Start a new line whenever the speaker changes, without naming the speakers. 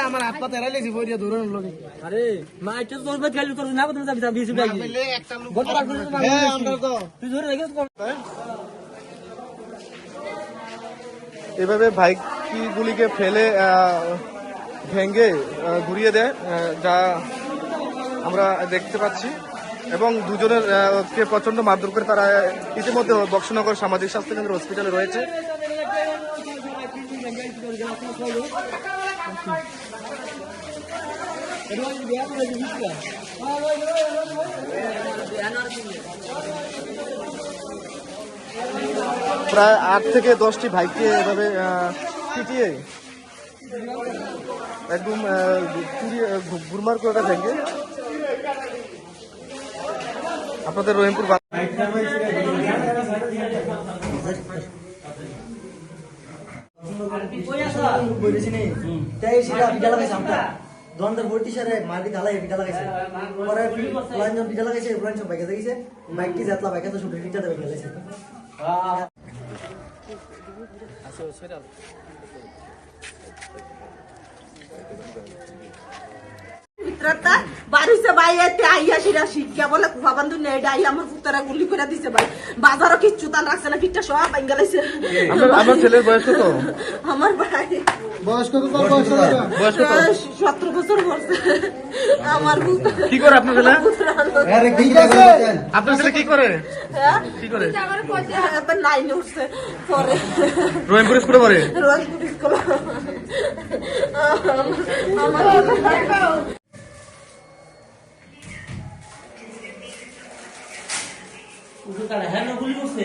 আমার হাত পা তেরাই লেছি
আরে মা এটা তোর খালি তোর না বদলে যাবি
একটা লোক
পার করে
হ্যাঁ
তুই ধরে রেখেছ
এভাবে ভাইগুলিকে ফেলে আহ, ভেঙে ঘুরিয়ে দেয় আহ, যা আমরা দেখতে পাচ্ছি। এবং দুজনের কে প্রচণ্ড মারধর করে তারা ইতিমধ্যে বক্সনগর সামাজিক স্বাস্থ্য কেন্দ্র হসপিটালে রয়েছে। প্রায় আট থেকে দশটি ভাইকে এভাবে পিটিয়ে একদম গুরমার করে ভেঙে আপনাদের রহিমপুর
তাই সেটা পিঠা লাগাইছে আমরা। দন্দের ভর্তি সারে মাটি ঢালাই পিঠা লাগাইছে। পরে পিঠা লাগাইছে বাইকে বাইকে তো পিঠা দেবে
ভিতরটা বাড়িছে ভাই এতে আইয়া সিরা শিক্ষা বলে কুফা বান্ধু নেই ডাই আমার পুতারা গুলি করে দিছে ভাই। বাজারও কিচ্ছু তান রাখছে না পিঠটা সব
আপনার আপনার ছেলের বয়স কত?
আমার ভাই।
বয়স কত তোর? বয়স কত?
সতেরো বছর আমার
কি করে আপনার ছেলে? আপনার ছেলে কি করে?
হ্যাঁ?
কি করে?
নাইনে উঠছে পরে।
রহিমপুর স্কুলে পড়ে?
স্কুল। আমার
হ্যাঁ গুলি করছে।